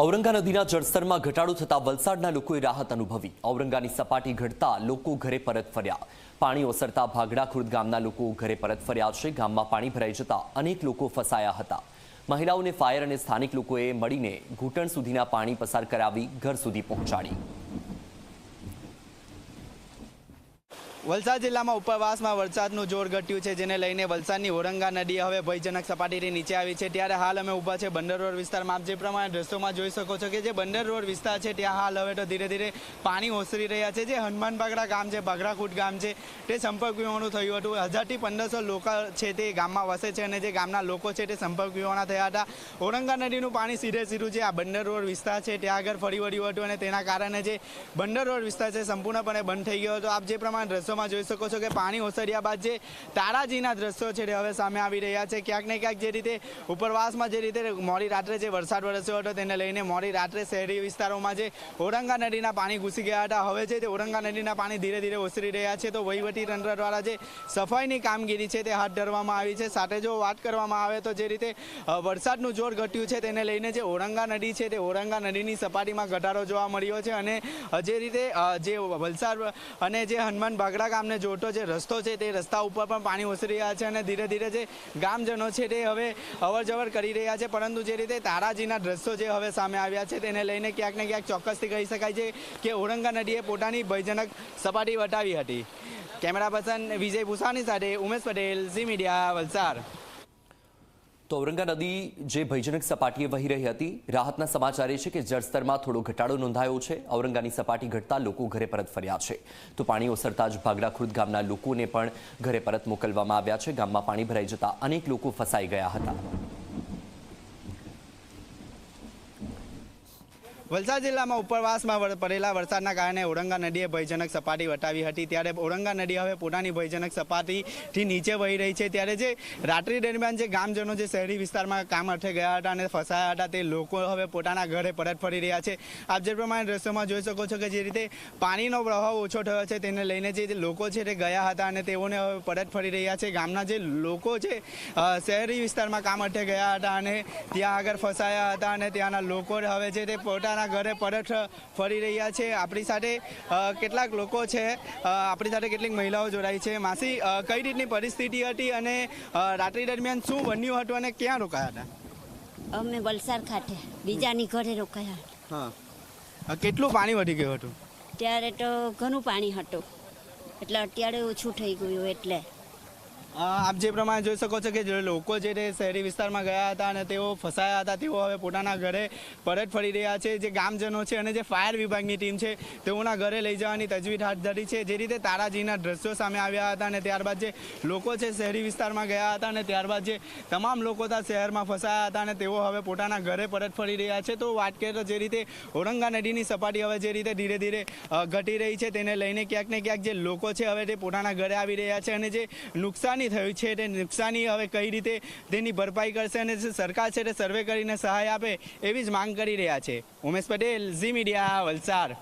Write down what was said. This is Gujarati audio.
ઔરંગા નદીના જળસ્તરમાં ઘટાડો થતાં વલસાડના લોકોએ રાહત અનુભવી. ઔરંગાની સપાટી ઘટતા લોકો ઘરે પરત ફર્યા. પાણી ઓસરતા ભાગડા ખુર્દ ગામના લોકો ઘરે પરત ફર્યા છે. ગામમાં પાણી ભરાઈ જતા અનેક લોકો ફસાયા હતા. મહિલાઓને ફાયર અને સ્થાનિક લોકોએ મળીને ઘૂંટણ સુધીના પાણી પસાર કરાવી ઘર સુધી પહોંચાડી. વલસાડ જિલ્લામાં ઉપરવાસમાં વરસાદનું જોર ઘટ્યું છે, જેને લઈને વલસાડની ઓરંગા નદી હવે ભયજનક સપાટીથી નીચે આવી છે. ત્યારે હાલ અમે ઊભા છે બંદર રોડ વિસ્તારમાં. આપ જે પ્રમાણે દ્રશ્યોમાં જોઈ શકો છો કે જે બંદર રોડ વિસ્તાર છે, ત્યાં હાલ હવે તો ધીરે ધીરે પાણી ઓસરી રહ્યા છે. જે હનુમાન બાગડા ગામ છે બાગડાકૂટ ગામ છે, તે સંપર્ક વિહોણું થયું હતું. હજારથી પંદરસો લોકો છે તે ગામમાં વસે છે અને જે ગામના લોકો છે તે સંપર્ક વિહોણા થયા હતા. ઓરંગા નદીનું પાણી સીધે સીધું જે આ બંદર રોડ વિસ્તાર છે, ત્યાં આગળ ફરી વળ્યું હતું અને તેના કારણે જે બંદર રોડ વિસ્તાર છે, સંપૂર્ણપણે બંધ થઈ ગયો હતો. આપ જે પ્રમાણે દ્રશ્યોમાં જોઈ શકો છો કે પાણી ઓસર્યા બાદ જે તારાજીના દ્રશ્યો છે તે હવે સામે આવી રહ્યા છે. ક્યાંક ને ક્યાંક જે રીતે ઉપરવાસમાં જે રીતે મોડી રાત્રે જે વરસાદ વરસ્યો હતો તેને લઈને મોડી રાત્રે શહેરી વિસ્તારોમાં જે ઓરંગા નદીના પાણી ઘૂસી ગયા હતા. હવે છે તે ઓરંગા નદીના પાણી ધીરે ધીરે ઓસરી રહ્યા છે. તો વહીવટી તંત્ર દ્વારા જે સફાઈની કામગીરી છે તે હાથ ધરવામાં આવી છે. સાથે જો વાત કરવામાં આવે તો જે રીતે વરસાદનું જોર ઘટ્યું છે તેને લઈને જે ઓરંગા નદી છે તે ઓરંગા નદીની સપાટીમાં ઘટાડો જોવા મળ્યો છે. અને જે રીતે જે વલસાડ અને જે હનુમાન બાગડા ગામને જોડતો જે રસ્તો છે તે રસ્તા ઉપર પણ પાણી ઓસરી રહ્યા છે અને ધીરે ધીરે જે ગામજનો છે તે હવે અવરજવર કરી રહ્યા છે. પરંતુ જે રીતે તારાજીના દ્રશ્યો જે હવે સામે આવ્યા છે તેને લઈને ક્યાંક ને ક્યાંક ચોક્કસથી કહી શકાય છે કે ઓરંગા નદીએ પોતાની ભયજનક સપાટી વટાવી હતી. કેમેરા પર્સન વિજય ભૂસાની સાથે ઉમેશ પટેલ ઝી મીડિયા વલસાડ. તો ઔરંગા નદી જે ભયજનક સપાટીએ વહી રહી હતી, રાહતના સમાચાર એ છે કે જળસ્તરમાં થોડો ઘટાડો નોંધાયો છે. ઔરંગાની સપાટી ઘટતા લોકો ઘરે પરત ફર્યા છે. તો પાણી ઓસરતા જ ભાગડા ખુર્દ ગામના લોકોને પણ ઘરે પરત મોકલવામાં આવ્યા છે. ગામમાં પાણી ભરાઈ જતા અનેક લોકો ફસાઈ ગયા હતા. વલસાડ જિલ્લામાં ઉપરવાસમાં પડેલા વરસાદના કારણે ઓરંગા નદીએ ભયજનક સપાટી વટાવી હતી. ત્યારે ઓરંગા નદી હવે પોતાની ભયજનક સપાટીથી નીચે વહી રહી છે. ત્યારે જે રાત્રિ દરમિયાન જે ગામજનો જે શહેરી વિસ્તારમાં કામ અર્થે ગયા હતા અને ફસાયા હતા તે લોકો હવે પોતાના ઘરે પરત ફરી રહ્યા છે. આપ જે પ્રમાણે દ્રશ્યોમાં જોઈ શકો છો કે જે રીતે પાણીનો પ્રભાવ ઓછો થયો છે, તેને લઈને જે લોકો છે તે ગયા હતા અને તેઓને હવે પરત ફરી રહ્યા છે. ગામના જે લોકો છે શહેરી વિસ્તારમાં કામ અર્થે ગયા હતા અને ત્યાં આગળ ફસાયા હતા અને ત્યાંના લોકો હવે છે તે પોતાના ઘરે પરત ફરી રહ્યા છે. આપણી સાથે કેટલાક લોકો છે. આપણી સાથે કેટલીક મહિલાઓ જોડાઈ છે. માસી કઈ રીતની પરિસ્થિતિ હતી અને રાત્રિ દરમિયાન શું બન્યું હતું અને ક્યાં રોકાયા હતા? અમે વલસાડ ખાતે બીજાની ઘરે રોકાયા. હા. કેટલું પાણી વધી ગયું હતું? ત્યારે તો ઘણું પાણી હતું. એટલે અત્યારે ઓછું થઈ ગયું એટલે. આપ જે પ્રમાણે જોઈ શકો છો કે લોકો જે તે શહેરી વિસ્તારમાં ગયા હતા અને તેઓ ફસાયા હતા, તેઓ હવે પોતાના ઘરે પરત ફરી રહ્યા છે. જે ગામજનો છે અને જે ફાયર વિભાગની ટીમ છે, તેઓના ઘરે લઈ જવાની તજવીજ હાથ ધરી છે. જે રીતે તારાજીના દ્રશ્યો સામે આવ્યા હતા અને ત્યારબાદ જે લોકો છે શહેરી વિસ્તારમાં ગયા હતા અને ત્યારબાદ જે તમામ લોકો હતા શહેરમાં ફસાયા હતા અને તેઓ હવે પોતાના ઘરે પરત ફરી રહ્યા છે. તો વાત કરીએ તો જે રીતે ઓરંગા નદીની સપાટી હવે જે રીતે ધીરે ધીરે ઘટી રહી છે, તેને લઈને ક્યાંક ને ક્યાંક જે લોકો છે હવે તે પોતાના ઘરે આવી રહ્યા છે અને જે નુકસાની થયું છે, તે નુકસાની હવે કઈ રીતે તેની ભરપાઈ કરશે અને સરકાર છે, તે સર્વે કરીને સહાય આપે એવી જ માંગ કરી રહ્યા છે. Umesh Patel, Zee media, Valsad.